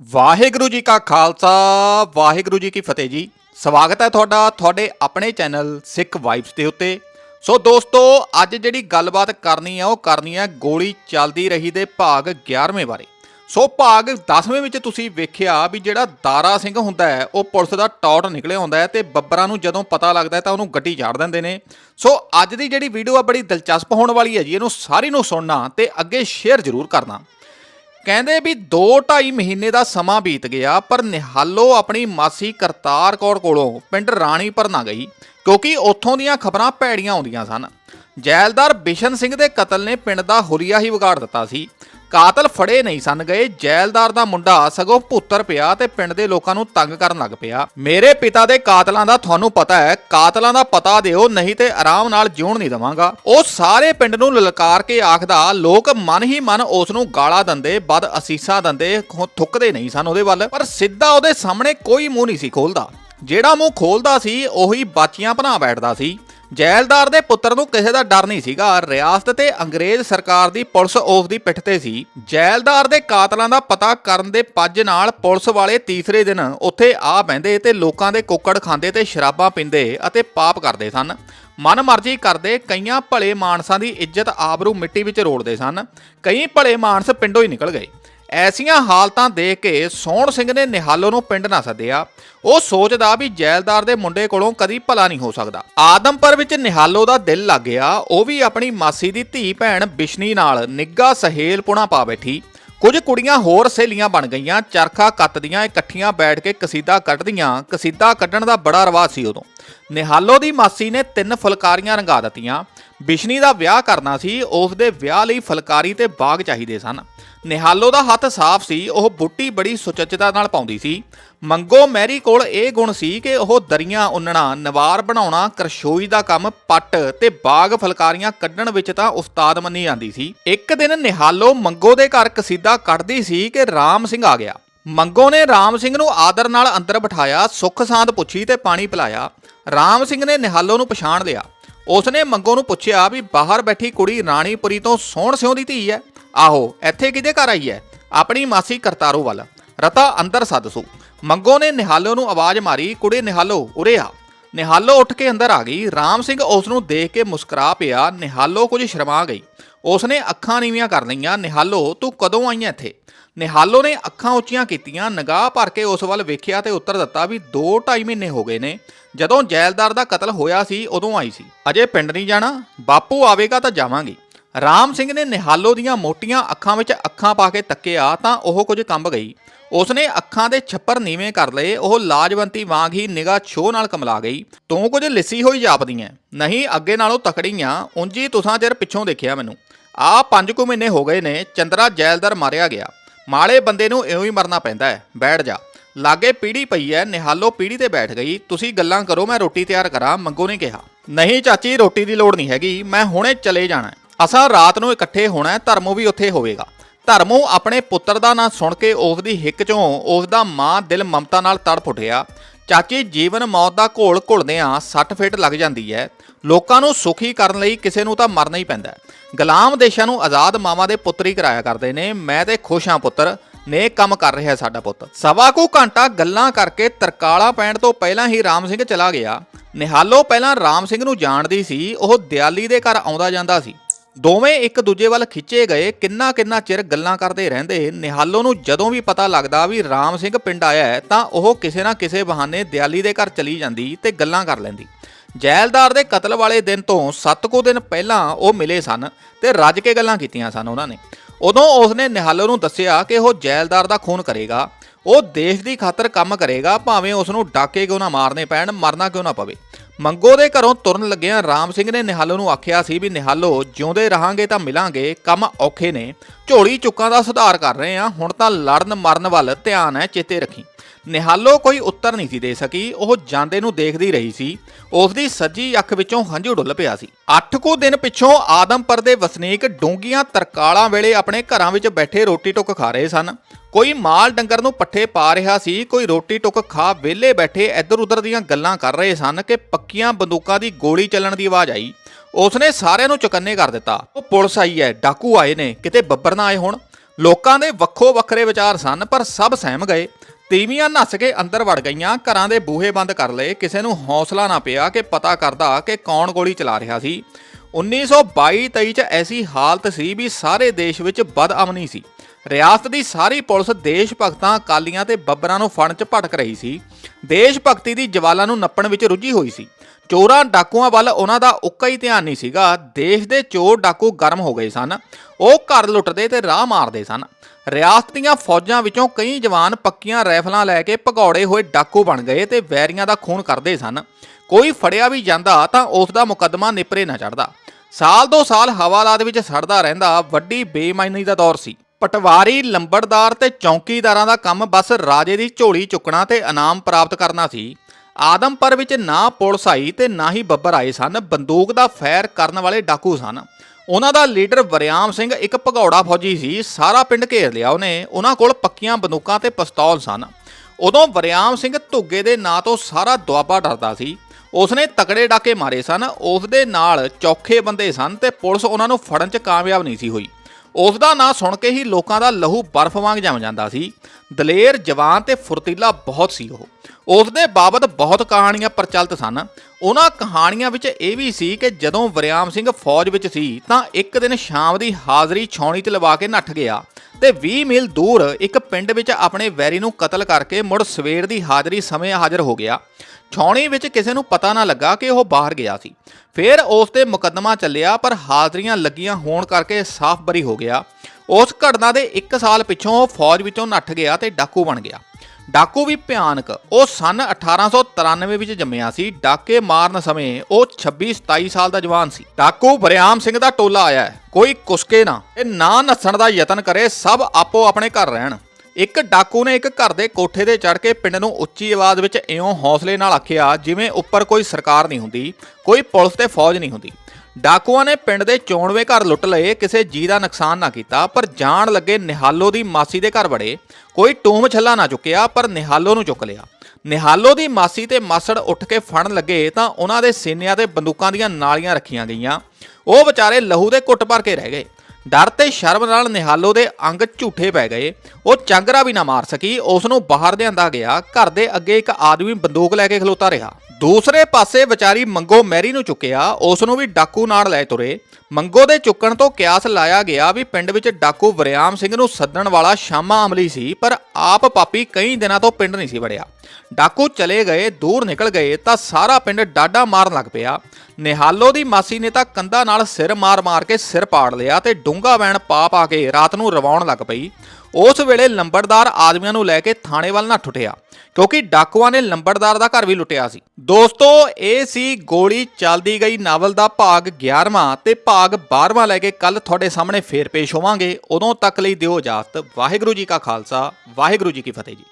ਵਾਹਿਗੁਰੂ ਜੀ ਕਾ ਖਾਲਸਾ, ਵਾਹਿਗੁਰੂ ਜੀ ਕੀ ਫਤਿਹ ਜੀ। ਸਵਾਗਤ ਹੈ ਤੁਹਾਡਾ, ਤੁਹਾਡੇ ਆਪਣੇ ਚੈਨਲ ਸਿੱਖ ਵਾਈਬਸ ਦੇ ਉੱਤੇ। ਸੋ ਦੋਸਤੋ, ਅੱਜ ਜਿਹੜੀ ਗੱਲਬਾਤ ਕਰਨੀ ਹੈ ਉਹ ਕਰਨੀ ਹੈ ਗੋਲੀ ਚੱਲਦੀ ਰਹੀ ਦੇ ਭਾਗ 11ਵੇਂ ਬਾਰੇ। ਸੋ ਭਾਗ 10ਵੇਂ ਵਿੱਚ ਤੁਸੀਂ ਵੇਖਿਆ ਵੀ ਜਿਹੜਾ ਦਾਰਾ ਸਿੰਘ ਹੁੰਦਾ ਹੈ, ਉਹ ਪੁਲਿਸ ਦਾ ਟੌਟ ਨਿਕਲਿਆ ਹੁੰਦਾ ਹੈ ਤੇ ਬੱਬਰਾਂ ਨੂੰ ਜਦੋਂ ਪਤਾ ਲੱਗਦਾ ਤਾਂ ਉਹਨੂੰ ਗੱਡੀ ਚਾੜ ਦਿੰਦੇ ਨੇ। ਸੋ ਅੱਜ ਦੀ ਜਿਹੜੀ ਵੀਡੀਓ ਆ, ਬੜੀ ਦਿਲਚਸਪ ਹੋਣ ਵਾਲੀ ਹੈ ਜੀ, ਇਹਨੂੰ ਸਾਰੀ ਨੂੰ ਸੁਣਨਾ ਤੇ ਅੱਗੇ ਸ਼ੇਅਰ ਜ਼ਰੂਰ ਕਰਨਾ। ਕਹਿੰਦੇ ਵੀ 2.5 ਮਹੀਨੇ ਦਾ ਸਮਾਂ ਬੀਤ ਗਿਆ, ਪਰ ਨਿਹਾਲੋ ਆਪਣੀ ਮਾਸੀ ਕਰਤਾਰ ਕੌਰ ਕੋਲੋਂ ਪਿੰਡ ਰਾਣੀਪੁਰ ਨਾ ਗਈ, ਕਿਉਂਕਿ ਉੱਥੋਂ ਦੀਆਂ ਖਬਰਾਂ ਭੈੜੀਆਂ ਆਉਂਦੀਆਂ ਸਨ। ਜੈਲਦਾਰ ਬਿਸ਼ਨ ਸਿੰਘ ਦੇ ਕਤਲ ਨੇ ਪਿੰਡ ਦਾ ਹੁਰੀਆ ਹੀ ਵਿਗਾੜ ਦਿੱਤਾ ਸੀ। ਕਾਤਲ ਫੜੇ ਨਹੀਂ ਸਨ ਗਏ। ਜੈਲਦਾਰ ਦਾ ਮੁੰਡਾ ਸਗੋਂ ਪੁੱਤਰ ਪਿਆ ਤੇ ਪਿੰਡ ਦੇ ਲੋਕਾਂ ਨੂੰ ਤੰਗ ਕਰਨ ਲੱਗ ਪਿਆ। ਮੇਰੇ ਪਿਤਾ ਦੇ ਕਾਤਲਾਂ ਦਾ ਤੁਹਾਨੂੰ ਪਤਾ ਹੈ, ਕਾਤਲਾਂ ਦਾ ਪਤਾ ਦਿਓ, ਨਹੀਂ ਤੇ ਆਰਾਮ ਨਾਲ ਜਿਉਣ ਨਹੀਂ ਦਵਾਂਗਾ। ਉਹ ਸਾਰੇ ਪਿੰਡ ਨੂੰ ਲਲਕਾਰ ਕੇ ਆਖਦਾ, ਲੋਕ ਮਨ ਹੀ ਮਨ ਉਸ ਨੂੰ ਗਾਲਾਂ ਦਿੰਦੇ, ਬਦ ਅਸੀਸਾਂ ਦਿੰਦੇ ਥੁੱਕਦੇ ਨਹੀਂ ਸਨ ਉਹਦੇ ਵੱਲ। ਪਰ ਸਿੱਧਾ ਉਹਦੇ ਸਾਹਮਣੇ ਕੋਈ ਮੂੰਹ ਨਹੀਂ ਸੀ ਖੋਲਦਾ। ਜਿਹੜਾ ਮੂੰਹ ਖੋਲਦਾ ਸੀ, ਉਹੀ ਬਾਚੀਆਂ ਬਣਾ ਬੈਠਦਾ ਸੀ। ਜੈਲਦਾਰ ਦੇ ਪੁੱਤਰ ਨੂੰ ਕਿਸੇ ਦਾ ਡਰ ਨਹੀਂ ਸੀਗਾ। ਰਿਆਸਤ ਤੇ ਅੰਗਰੇਜ਼ ਸਰਕਾਰ ਦੀ ਪੁਲਿਸ ਉਸ ਦੀ ਪਿੱਠ ਤੇ ਸੀ। ਜੈਲਦਾਰ ਦੇ ਕਾਤਲਾਂ ਦਾ ਪਤਾ ਕਰਨ ਦੇ ਪੱਜ ਨਾਲ ਪੁਲਿਸ ਵਾਲੇ ਤੀਸਰੇ ਦਿਨ ਉੱਥੇ ਆ ਬਹਿੰਦੇ ਤੇ ਲੋਕਾਂ ਦੇ ਕੁੱਕੜ ਖਾਂਦੇ ਤੇ ਸ਼ਰਾਬਾਂ ਪੀਂਦੇ ਅਤੇ ਪਾਪ ਕਰਦੇ ਸਨ। ਮਨ ਮਰਜ਼ੀ ਕਰਦੇ ਕਈਆਂ ਭਲੇ ਮਾਨਸਾਂ ਦੀ ਇੱਜ਼ਤ ਆਬਰੂ ਮਿੱਟੀ ਵਿੱਚ ਰੋੜਦੇ ਸਨ। ਕਈ ਭਲੇ ਮਾਨਸ ਪਿੰਡੋਂ ਹੀ ਨਿਕਲ ਗਏ। ਐਸੀਆਂ ਹਾਲਤਾਂ ਦੇਖ ਕੇ ਸੋਹਣ ਸਿੰਘ ਨੇ ਨਿਹਾਲੋ ਨੂੰ ਪਿੰਡ ਨਾ ਸੱਦਿਆ। ਉਹ ਸੋਚਦਾ ਵੀ ਜੈਲਦਾਰ ਦੇ ਮੁੰਡੇ ਕੋਲੋਂ ਕਦੀ ਭਲਾ ਨਹੀਂ ਹੋ ਸਕਦਾ। ਆਦਮਪੁਰ ਵਿੱਚ ਨਿਹਾਲੋ ਦਾ ਦਿਲ ਲੱਗ ਗਿਆ। ਉਹ ਵੀ ਆਪਣੀ ਮਾਸੀ ਦੀ ਧੀ ਭੈਣ ਬਿਸ਼ਨੀ ਨਾਲ ਨਿੱਗਾ ਸਹੇਲ ਪੁਣਾ ਪਾ ਬੈਠੀ। ਕੁਝ ਕੁੜੀਆਂ ਹੋਰ ਸਹੇਲੀਆਂ ਬਣ ਗਈਆਂ, ਚਰਖਾ ਕੱਤਦੀਆਂ, ਇਕੱਠੀਆਂ ਬੈਠ ਕੇ ਕਸੀਦਾ ਕੱਢਦੀਆਂ। ਕਸੀਦਾ ਕੱਢਣ ਦਾ ਬੜਾ ਰਿਵਾਜ ਸੀ ਉਦੋਂ। ਨਿਹਾਲੋ ਦੀ ਮਾਸੀ ਨੇ ਤਿੰਨ ਫੁਲਕਾਰੀਆਂ ਰੰਗਾ ਦਿੱਤੀਆਂ। ਬਿਸ਼ਨੀ ਦਾ ਵਿਆਹ ਕਰਨਾ ਸੀ, ਉਸ ਦੇ ਵਿਆਹ ਲਈ ਫੁਲਕਾਰੀ ਤੇ ਬਾਗ ਚਾਹੀਦੇ ਸਨ। ਨਿਹਾਲੋ ਦਾ ਹੱਥ ਸਾਫ਼ ਸੀ, ਉਹ ਬੁੱਟੀ ਬੜੀ ਸੁਚੱਜਤਾ ਨਾਲ ਪਾਉਂਦੀ ਸੀ। ਮੰਗੋ ਮੈਰੀ ਕੋਲ ਇਹ ਗੁਣ ਸੀ ਕਿ ਉਹ ਦਰੀਆਂ ਉੰਨਣਾ, ਨਵਾਰ ਬਣਾਉਣਾ, ਕਰਸ਼ੋਈ ਦਾ ਕੰਮ ਪੱਟ ਤੇ ਬਾਗ ਫਲਕਾਰੀਆਂ ਕੱਢਣ ਵਿੱਚ ਤਾਂ ਉਸਤਾਦ ਮੰਨੀ ਜਾਂਦੀ ਸੀ। ਇੱਕ ਦਿਨ ਨਿਹਾਲੋ ਮੰਗੋ ਦੇ ਘਰ ਕਸੀਦਾ ਕੱਢਦੀ ਸੀ ਕਿ ਰਾਮ ਸਿੰਘ ਆ ਗਿਆ। ਮੰਗੋ ਨੇ ਰਾਮ ਸਿੰਘ ਨੂੰ ਆਦਰ ਨਾਲ ਅੰਦਰ ਬਿਠਾਇਆ, ਸੁੱਖ ਸਾਂਦ ਪੁੱਛੀ ਤੇ ਪਾਣੀ ਪਿਲਾਇਆ। ਰਾਮ ਸਿੰਘ ਨੇ ਨਿਹਾਲੋ ਨੂੰ ਪਛਾਣ ਲਿਆ। ਉਸਨੇ ਮੰਗੋ ਨੂੰ ਪੁੱਛਿਆ ਵੀ ਬਾਹਰ ਬੈਠੀ ਕੁੜੀ ਰਾਣੀਪੁਰੀ ਤੋਂ ਸੋਹਣ ਸਿਉਂ ਦੀ ਧੀ ਹੈ ਆਹੋ, ਇੱਥੇ ਕਿਹਦੇ ਘਰ ਆਈ ਹੈ ਆਪਣੀ ਮਾਸੀ ਕਰਤਾਰੋ ਵੱਲ। ਰਤਾ ਅੰਦਰ ਸੱਦ ਸੂ। ਮੰਗੋ ਨੇ ਨਿਹਾਲੋ ਨੂੰ ਆਵਾਜ਼ ਮਾਰੀ, ਕੁੜੇ ਨਿਹਾਲੋ, ਉਰੇ ਆ। ਨਿਹਾਲੋ ਉੱਠ ਕੇ ਅੰਦਰ ਆ ਗਈ। ਰਾਮ ਸਿੰਘ ਉਸ ਨੂੰ ਦੇਖ ਕੇ ਮੁਸਕਰਾ ਪਿਆ। ਨਿਹਾਲੋ ਕੁਝ ਸ਼ਰਮਾ ਗਈ। ਉਸ ਨੇ ਅੱਖਾਂ ਨੀਵੀਆਂ ਕਰ ਲਈਆਂ। ਨਿਹਾਲੋ, ਤੂੰ ਕਦੋਂ ਆਈਆਂ ਇੱਥੇ? ਨਿਹਾਲੋ ਨੇ ਅੱਖਾਂ ਉੱਚੀਆਂ ਕੀਤੀਆਂ। ਨਿਗਾਹ ਭਰ ਕੇ ਉਸ ਵੱਲ ਵੇਖਿਆ ਤੇ ਉੱਤਰ ਦਿੱਤਾ ਵੀ 2.5 ਮਹੀਨੇ ਹੋ ਗਏ ਨੇ। ਜਦੋਂ ਜੈਲਦਾਰ ਦਾ ਕਤਲ ਹੋਇਆ ਸੀ, ਉਦੋਂ ਆਈ ਸੀ। ਅਜੇ ਪਿੰਡ ਨਹੀਂ ਜਾਣਾ? ਬਾਪੂ ਆਵੇਗਾ ਤਾਂ ਜਾਵਾਂਗੇ। ਰਾਮ ਸਿੰਘ ਨੇ ਨਿਹਾਲੋ ਦੀਆਂ ਮੋਟੀਆਂ ਅੱਖਾਂ ਵਿੱਚ ਅੱਖਾਂ ਪਾ ਕੇ ਤੱਕਿਆ ਤਾਂ ਉਹ ਕੁਝ ਕੰਬ ਗਈ। ਉਸਨੇ ਅੱਖਾਂ ਦੇ ਛੱਪਰ ਨੀਵੇਂ ਕਰ ਲਏ, ਉਹ ਲਾਜਵੰਤੀ ਵਾਂਗ ਹੀ ਨਿਗਾਹ ਛੋ ਨਾਲ ਕਮਲਾ ਗਈ। ਤੂੰ ਕੁਝ ਲਿੱਸੀ ਹੋਈ ਜਾਪਦੀ ਐ। ਨਹੀਂ, ਅੱਗੇ ਨਾਲੋਂ ਤਕੜੀਆਂ ਉਂਜੀ ਤੁਸਾਂ ਚਿਰ ਪਿੱਛੋਂ ਦੇਖਿਆ ਮੈਨੂੰ। ਆ ਪੰਜ ਕੁ ਮਹੀਨੇ ਹੋ ਗਏ ਨੇ, ਚੰਦਰਾ ਜੈਲਦਾਰ ਮਾਰਿਆ ਗਿਆ। ਮਾਲੇ ਬੰਦੇ ਨੂੰ ਇਉਂ ਹੀ ਮਰਨਾ ਪੈਂਦਾ ਹੈ ਬੈਠ ਜਾ। ਲਾਗੇ ਪੀੜੀ ਪਈ ਐ। ਨਿਹਾਲੋ ਪੀੜੀ ਤੇ ਬੈਠ ਗਈ। ਤੁਸੀਂ ਗੱਲਾਂ ਕਰੋ, ਮੈਂ ਰੋਟੀ ਤਿਆਰ ਕਰਾਂ। ਮੰਗੋ ਨੇ ਕਿਹਾ। ਨਹੀਂ ਚਾਚੀ, ਰੋਟੀ ਦੀ ਲੋੜ ਨਹੀਂ ਹੈਗੀ। ਮੈਂ ਹੁਣੇ ਚਲੇ ਜਾਣਾ ਅਸਾਂ ਰਾਤ ਨੂੰ ਇਕੱਠੇ ਹੋਣਾ ਧਰਮੂ ਵੀ ਉੱਥੇ ਹੋਵੇਗਾ। ਧਰਮੋ ਆਪਣੇ ਪੁੱਤਰ ਦਾ ਨਾਂ ਸੁਣ ਕੇ ਉਸ ਦੀ ਹਿੱਕ ਚੋਂ ਉਸ ਦਾ ਮਾਂ ਦਿਲ ਮਮਤਾ ਨਾਲ ਤੜਫ ਉੱਠਿਆ। ਚਾਚੀ ਜੀਵਨ ਮੌਤ ਦਾ ਘੋਲ ਘੁਲਦਿਆਂ 60 ਫੇਟ ਲੱਗ ਜਾਂਦੀ ਹੈ। ਲੋਕਾਂ ਨੂੰ ਸੁਖੀ ਕਰਨ ਲਈ ਕਿਸੇ ਨੂੰ ਤਾਂ ਮਰਨਾ ਹੀ ਪੈਂਦਾ ਗੁਲਾਮ ਦੇਸ਼ਾਂ ਨੂੰ ਆਜ਼ਾਦ ਮਾਵਾਂ ਦੇ ਪੁੱਤਰ ਹੀ ਕਰਾਇਆ ਕਰਦੇ ਨੇ। ਮੈਂ ਤੇ ਖੁਸ਼ ਹਾਂ ਪੁੱਤਰ ਨੇ ਕੰਮ ਕਰ ਰਿਹਾ ਸਾਡਾ ਪੁੱਤ। ਸਵਾ ਕੁ ਘੰਟਾ ਗੱਲਾਂ ਕਰਕੇ ਤਰਕਾਲਾ ਪੈਣ ਤੋਂ ਪਹਿਲਾਂ ਹੀ ਰਾਮ ਸਿੰਘ ਚਲਾ ਗਿਆ। ਨਿਹਾਲੋ ਪਹਿਲਾਂ ਰਾਮ ਸਿੰਘ ਨੂੰ ਜਾਣਦੀ ਸੀ, ਉਹ ਦਿਆਲੀ ਦੇ ਘਰ ਆਉਂਦਾ ਜਾਂਦਾ ਸੀ। ਦੋਵੇਂ ਇੱਕ ਦੂਜੇ ਵੱਲ ਖਿੱਚੇ ਗਏ, ਕਿੰਨਾ ਕਿੰਨਾ ਚਿਰ ਗੱਲਾਂ ਕਰਦੇ ਰਹਿੰਦੇ। ਨਿਹਾਲੋ ਨੂੰ ਜਦੋਂ ਵੀ ਪਤਾ ਲੱਗਦਾ ਵੀ ਰਾਮ ਸਿੰਘ ਪਿੰਡ ਆਇਆ ਹੈ, ਤਾਂ ਉਹ ਕਿਸੇ ਨਾ ਕਿਸੇ ਬਹਾਨੇ ਦਿਆਲੀ ਦੇ ਘਰ ਚਲੀ ਜਾਂਦੀ ਤੇ ਗੱਲਾਂ ਕਰ ਲੈਂਦੀ। ਜੈਲਦਾਰ ਦੇ ਕਤਲ ਵਾਲੇ ਦਿਨ ਤੋਂ 7 ਕੁ ਦਿਨ ਪਹਿਲਾਂ ਉਹ ਮਿਲੇ ਸਨ ਤੇ ਰੱਜ ਕੇ ਗੱਲਾਂ ਕੀਤੀਆਂ ਸਨ ਉਹਨਾਂ ਨੇ। ਉਦੋਂ ਉਸਨੇ ਨਿਹਾਲੋ ਨੂੰ ਦੱਸਿਆ ਕਿ ਉਹ ਜੈਲਦਾਰ ਦਾ ਖੂਨ ਕਰੇਗਾ। ਉਹ ਦੇਸ਼ ਦੀ ਖਾਤਰ ਕੰਮ ਕਰੇਗਾ, ਭਾਵੇਂ ਉਸ ਨੂੰ ਡਾਕੇ ਕਿਉਂ ਨਾ ਮਾਰਨੇ ਪੈਣ, ਮਰਨਾ ਕਿਉਂ ਨਾ ਪਵੇ। ਮੰਗੋ ਦੇ ਘਰੋਂ ਤੁਰਨ ਲੱਗਿਆਂ ਰਾਮ ਸਿੰਘ ਨੇ ਨਿਹਾਲੋ ਨੂੰ ਆਖਿਆ ਸੀ ਵੀ ਨਿਹਾਲੋ, ਜਿਉਂਦੇ ਰਹਾਂਗੇ ਤਾਂ ਮਿਲਾਂਗੇ, ਕੰਮ ਔਖੇ ਨੇ। ਝੋਲੀ ਚੁੱਕਾਂ ਦਾ ਸੁਧਾਰ ਕਰ ਰਹੇ ਆ ਹੁਣ ਤਾਂ ਲੜਨ ਮਰਨ ਵੱਲ ਧਿਆਨ ਹੈ ਚੇਤੇ ਰੱਖੀ। ਨਿਹਾਲੋ ਕੋਈ ਉੱਤਰ ਨਹੀਂ ਸੀ ਦੇ ਸਕੀ, ਉਹ ਜਾਂਦੇ ਨੂੰ ਦੇਖਦੀ ਰਹੀ ਸੀ। ਉਸ ਦੀ ਸੱਜੀ ਅੱਖ ਵਿੱਚੋਂ ਹੰਝੂ ਡੁੱਲ ਪਿਆ ਸੀ। ਅੱਠ ਕੁ ਦਿਨ ਪਿੱਛੋਂ ਆਦਮਪੁਰ ਦੇ ਵਸਨੀਕ ਡੂੰਗੀਆਂ ਤਰਕਾਲਾਂ ਵੇਲੇ ਆਪਣੇ ਘਰਾਂ ਵਿੱਚ ਬੈਠੇ ਰੋਟੀ ਟੁੱਕ ਖਾ ਰਹੇ ਸਨ। ਕੋਈ ਮਾਲ ਡੰਗਰ ਨੂੰ ਪੱਠੇ ਪਾ ਰਿਹਾ ਸੀ, ਕੋਈ ਰੋਟੀ ਟੁੱਕ ਖਾ ਵਿਹਲੇ ਬੈਠੇ ਇੱਧਰ ਉੱਧਰ ਦੀਆਂ ਗੱਲਾਂ ਕਰ ਰਹੇ ਸਨ ਕਿ ਪੱਕੀਆਂ ਬੰਦੂਕਾਂ ਦੀ ਗੋਲੀ ਚੱਲਣ ਦੀ ਆਵਾਜ਼ ਆਈ। ਉਸਨੇ ਸਾਰਿਆਂ ਨੂੰ ਚੁਕੰਨੇ ਕਰ ਦਿੱਤਾ। ਉਹ ਪੁਲਿਸ ਆਈ ਹੈ, ਡਾਕੂ ਆਏ ਨੇ, ਕਿਤੇ ਬੱਬਰ ਨਾ ਆਏ ਹੋਣ। ਲੋਕਾਂ ਦੇ ਵੱਖੋ ਵੱਖਰੇ ਵਿਚਾਰ ਸਨ, ਪਰ ਸਭ ਸਹਿਮ ਗਏ। ਤੀਵੀਆਂ ਨੱਸ ਕੇ ਅੰਦਰ ਵੜ ਗਈਆਂ, ਘਰਾਂ ਦੇ ਬੂਹੇ ਬੰਦ ਕਰ ਲਏ, ਕਿਸੇ ਨੂੰ ਹੌਸਲਾ ਨਾ ਪਿਆ ਕਿ ਪਤਾ ਕਰਦਾ ਕਿ ਕੌਣ ਗੋਲੀ ਚਲਾ ਰਿਹਾ ਸੀ। 1922-23 ਚ ਐਸੀ ਹਾਲਤ ਸੀ ਵੀ ਸਾਰੇ ਦੇਸ਼ ਵਿੱਚ ਬਦਅਮਨੀ ਸੀ। ਰਿਆਸਤ ਦੀ ਸਾਰੀ ਪੁਲਿਸ ਦੇਸ਼ ਭਗਤਾਂ ਕਾਲੀਆਂ ਤੇ ਬੱਬਰਾਂ ਨੂੰ ਫੜਨ 'ਚ ਭਟਕ ਰਹੀ ਸੀ। ਦੇਸ਼ ਭਗਤੀ ਦੀ ਜਵਾਲਾਂ ਨੂੰ ਨੱਪਣ ਵਿੱਚ ਰੁੱਝੀ ਹੋਈ ਸੀ। ਚੋਰਾਂ ਡਾਕੂਆਂ ਵੱਲ ਉਹਨਾਂ ਦਾ ਉੱਕਾ ਹੀ ਧਿਆਨ ਨਹੀਂ ਸੀਗਾ। ਦੇਸ਼ ਦੇ ਚੋਰ ਡਾਕੂ ਗਰਮ ਹੋ ਗਏ ਸਨ। ਉਹ ਘਰ ਲੁੱਟਦੇ ਤੇ ਰਾਹ ਮਾਰਦੇ ਸਨ। ਰਿਆਸਤ ਦੀਆਂ ਫੌਜਾਂ ਵਿੱਚੋਂ ਕਈ ਜਵਾਨ ਪੱਕੀਆਂ ਰਾਈਫਲਾਂ ਲੈ ਕੇ ਭਗੌੜੇ ਹੋਏ ਡਾਕੂ ਬਣ ਗਏ ਤੇ ਵੈਰੀਆਂ ਦਾ ਖੂਨ ਕਰਦੇ ਸਨ। ਕੋਈ ਫੜਿਆ ਵੀ ਜਾਂਦਾ ਤਾਂ ਉਸ ਦਾ ਮੁਕੱਦਮਾ ਨਿਪਰੇ ਨਾ ਚੜਦਾ ਸਾਲ ਦੋ ਸਾਲ ਹਵਾਲਾਤ ਵਿੱਚ ਸੜਦਾ ਰਹਿੰਦਾ ਵੱਡੀ ਬੇਮਾਨੀ ਦਾ ਦੌਰ ਸੀ। ਪਟਵਾਰੀ, ਲੰਬੜਦਾਰ ਤੇ ਚੌਕੀਦਾਰਾਂ ਦਾ ਕੰਮ ਬਸ ਰਾਜੇ ਦੀ ਝੋਲੀ ਚੁੱਕਣਾ ਤੇ ਇਨਾਮ ਪ੍ਰਾਪਤ ਕਰਨਾ ਸੀ। ਆਦਮਪੁਰ ਵਿੱਚ ਨਾ ਪੁਲਿਸ ਆਈ ਤੇ ਨਾ ਹੀ ਬੱਬਰ ਆਏ ਸਨ। ਬੰਦੂਕ ਦਾ ਫੈਰ ਕਰਨ ਵਾਲੇ ਡਾਕੂ ਸਨ। ਉਹਨਾਂ ਦਾ ਲੀਡਰ ਵਰਿਆਮ ਸਿੰਘ ਇੱਕ ਭਗੌੜਾ ਫੌਜੀ ਸੀ। ਸਾਰਾ ਪਿੰਡ ਘੇਰ ਲਿਆ ਉਹਨੇ। ਉਹਨਾਂ ਕੋਲ ਪੱਕੀਆਂ ਬੰਦੂਕਾਂ ਤੇ ਪਿਸਤੌਲ ਸਨ। ਉਦੋਂ ਵਰਿਆਮ ਸਿੰਘ ਧੁੱਗੇ ਦੇ ਨਾਂ ਤੋਂ ਸਾਰਾ ਦੁਆਬਾ ਡਰਦਾ ਸੀ। ਉਸਨੇ ਤਕੜੇ ਡਾਕੇ ਮਾਰੇ ਸਨ। ਉਸ ਦੇ ਨਾਲ ਚੌਖੇ ਬੰਦੇ ਸਨ ਤੇ ਪੁਲਿਸ ਉਹਨਾਂ ਨੂੰ ਫੜਨ 'ਚ ਕਾਮਯਾਬ ਨਹੀਂ ਸੀ ਹੋਈ। ਉਸ ਦਾ ਨਾਂ ਸੁਣ ਕੇ ਹੀ ਲੋਕਾਂ ਦਾ ਲਹੂ ਬਰਫ਼ ਵਾਂਗ ਜੰਮ ਜਾਂਦਾ ਸੀ। ਦਲੇਰ, ਜਵਾਨ ਤੇ ਫੁਰਤੀਲਾ ਬਹੁਤ ਸੀ ਉਹ। ਉਸ ਦੇ ਬਾਬਤ ਬਹੁਤ ਕਹਾਣੀਆਂ ਪ੍ਰਚਲਿਤ ਸਨ। ਉਹਨਾਂ ਕਹਾਣੀਆਂ ਵਿੱਚ ਇਹ ਵੀ ਸੀ ਕਿ ਜਦੋਂ ਵਰਿਆਮ ਸਿੰਘ ਫੌਜ ਵਿੱਚ ਸੀ, ਤਾਂ ਇੱਕ ਦਿਨ ਸ਼ਾਮ ਦੀ ਹਾਜ਼ਰੀ ਛਾਉਣੀ 'ਚ ਲਵਾ ਕੇ ਨੱਠ ਗਿਆ ਤੇ 20 ਮੀਲ ਦੂਰ ਇੱਕ ਪਿੰਡ ਵਿੱਚ ਆਪਣੇ ਵੈਰੀ ਨੂੰ ਕਤਲ ਕਰਕੇ ਮੁੜ ਸਵੇਰ ਦੀ ਹਾਜ਼ਰੀ ਸਮੇਂ ਹਾਜ਼ਰ ਹੋ ਗਿਆ। ਛਾਉਣੀ ਵਿੱਚ ਕਿਸੇ ਨੂੰ ਪਤਾ ਨਾ ਲੱਗਾ ਕਿ ਉਹ ਬਾਹਰ ਗਿਆ ਸੀ। ਫਿਰ ਉਸ ਤੇ ਮੁਕੱਦਮਾ ਚੱਲਿਆ, ਪਰ ਹਾਜ਼ਰੀਆਂ ਲੱਗੀਆਂ ਹੋਣ ਕਰਕੇ ਸਾਫ਼ ਬਰੀ ਹੋ ਗਿਆ। ਉਸ ਘਟਨਾ ਦੇ 1 ਸਾਲ ਪਿੱਛੋਂ ਉਹ ਫੌਜ ਵਿੱਚੋਂ ਨੱਠ ਗਿਆ ਤੇ ਡਾਕੂ ਬਣ ਗਿਆ। ਡਾਕੂ ਵੀ ਭਿਆਨਕ। ਉਹ ਸਨ 1893 ਵਿੱਚ ਜੰਮਿਆ ਸੀ। ਡਾਕੇ ਮਾਰਨ ਸਮੇਂ ਉਹ 26-27 ਸਾਲ ਦਾ ਜਵਾਨ ਸੀ। ਡਾਕੂ ਬਰਿਆਮ ਸਿੰਘ ਦਾ ਟੋਲਾ ਆਇਆ ਕੋਈ ਕੁਸਕੇ ਨਾ। ਇਹ ਨਾ ਨੱਸਣ ਦਾ ਯਤਨ ਕਰੇ, ਸਭ ਆਪੋ ਆਪਣੇ ਘਰ ਰਹਿਣ। ਇੱਕ ਡਾਕੂ ਨੇ ਇੱਕ ਘਰ ਦੇ ਕੋਠੇ ਤੇ ਚੜ ਕੇ ਪਿੰਡ ਨੂੰ ਉੱਚੀ ਆਵਾਜ਼ ਵਿੱਚ ਇਉਂ ਹੌਸਲੇ ਨਾਲ ਆਖਿਆ, ਜਿਵੇਂ ਉੱਪਰ ਕੋਈ ਸਰਕਾਰ ਨਹੀਂ ਹੁੰਦੀ, ਕੋਈ ਪੁਲਿਸ ਤੇ ਫੌਜ ਨਹੀਂ ਹੁੰਦੀ। ਡਾਕੂਆਂ ਨੇ ਪਿੰਡ ਦੇ ਚੋਣਵੇਂ ਘਰ ਲੁੱਟ ਲਏ, ਕਿਸੇ ਜੀ ਦਾ ਨੁਕਸਾਨ ਨਾ ਕੀਤਾ, ਪਰ ਜਾਣ ਲੱਗੇ ਨਿਹਾਲੋ ਦੀ ਮਾਸੀ ਦੇ ਘਰ ਵੜੇ। ਕੋਈ ਟੂਮ ਛੱਲਾ ਨਾ ਚੁੱਕਿਆ, ਪਰ ਨਿਹਾਲੋ ਨੂੰ ਚੁੱਕ ਲਿਆ। ਨਿਹਾਲੋ ਦੀ ਮਾਸੀ ਤੇ ਮਾਸੜ ਉੱਠ ਕੇ ਫੜਨ ਲੱਗੇ ਤਾਂ ਉਹਨਾਂ ਦੇ ਸੀਨਿਆਂ ਤੇ ਬੰਦੂਕਾਂ ਦੀਆਂ ਨਾਲੀਆਂ ਰੱਖੀਆਂ ਗਈਆਂ। ਉਹ ਵਿਚਾਰੇ ਲਹੂ ਦੇ ਘੁੱਟ ਭਰ ਕੇ ਰਹਿ ਗਏ। ਡਰ ਤੇ ਸ਼ਰਮ ਨਾਲ ਨਿਹਾਲੋ ਦੇ ਅੰਗ ਝੂਠੇ ਪੈ ਗਏ। ਉਹ ਚਾਂਗਰਾ ਵੀ ਨਾ ਮਾਰ ਸਕੀ। ਉਸ ਨੂੰ ਬਾਹਰ ਲਿਆਂਦਾ ਗਿਆ। ਘਰ ਦੇ ਅੱਗੇ ਇੱਕ ਆਦਮੀ ਬੰਦੂਕ ਲੈ ਕੇ ਖਲੋਤਾ ਰਿਹਾ। ਦੂਸਰੇ ਪਾਸੇ ਵਿਚਾਰੀ ਮੰਗੋ ਮੈਰੀ ਨੂੰ ਚੁੱਕਿਆ। ਉਸ ਨੂੰ ਵੀ ਡਾਕੂ ਨਾਲ ਲੈ ਤੁਰੇ। ਮੰਗੋ ਦੇ ਚੁੱਕਣ ਤੋਂ ਕਿਆਸ ਲਾਇਆ ਗਿਆ ਵੀ ਪਿੰਡ ਵਿੱਚ ਡਾਕੂ ਵਰਿਆਮ ਸਿੰਘ ਨੂੰ ਸੱਦਣ ਵਾਲਾ ਸ਼ਾਮਾ ਅਮਲੀ ਸੀ, ਪਰ ਆਪ ਪਾਪੀ ਕਈ ਦਿਨਾਂ ਤੋਂ ਪਿੰਡ ਨਹੀਂ ਸੀ ਵੜਿਆ। ਡਾਕੂ ਚਲੇ ਗਏ, ਦੂਰ ਨਿਕਲ ਗਏ, ਤਾਂ ਸਾਰਾ ਪਿੰਡ ਡਾਡਾ ਮਾਰਨ ਲੱਗ ਪਿਆ। ਨਿਹਾਲੋ ਦੀ ਮਾਸੀ ਨੇ ਤਾਂ ਕੰਧਾਂ ਨਾਲ ਸਿਰ ਮਾਰ-ਮਾਰ ਕੇ ਸਿਰ ਪਾੜ ਲਿਆ ਤੇ ਡੂੰਗਾ ਵੈਣ ਪਾ ਪਾ ਕੇ ਰਾਤ ਨੂੰ ਰਵਾਉਣ ਲੱਗ ਪਈ। ਉਸ ਵੇਲੇ ਲੰਬੜਦਾਰ ਆਦਮੀਆਂ ਨੂੰ ਲੈ ਕੇ ਥਾਣੇ ਵੱਲ ਨੱਠ ਉੱਠਿਆ ਕਿਉਂਕਿ ਡਾਕੂਆਂ ਨੇ ਲੰਬੜਦਾਰ ਦਾ ਘਰ ਵੀ ਲੁੱਟਿਆ ਸੀ। ਦੋਸਤੋ, ਇਹ ਸੀ ਗੋਲੀ ਚੱਲਦੀ ਗਈ ਨਾਵਲ ਦਾ ਭਾਗ 11ਵਾਂ ਤੇ ਭਾਗ 12ਵਾਂ ਲੈ ਕੇ ਕੱਲ ਤੁਹਾਡੇ ਸਾਹਮਣੇ ਫੇਰ ਪੇਸ਼ ਹੋਵਾਂਗੇ। ਉਦੋਂ ਤੱਕ ਲਈ ਦਿਓ ਇਜਾਜ਼ਤ। ਵਾਹਿਗੁਰੂ ਜੀ ਕਾ ਖਾਲਸਾ, ਵਾਹਿਗੁਰੂ ਜੀ ਕੀ ਫਤਿਹ ਜੀ।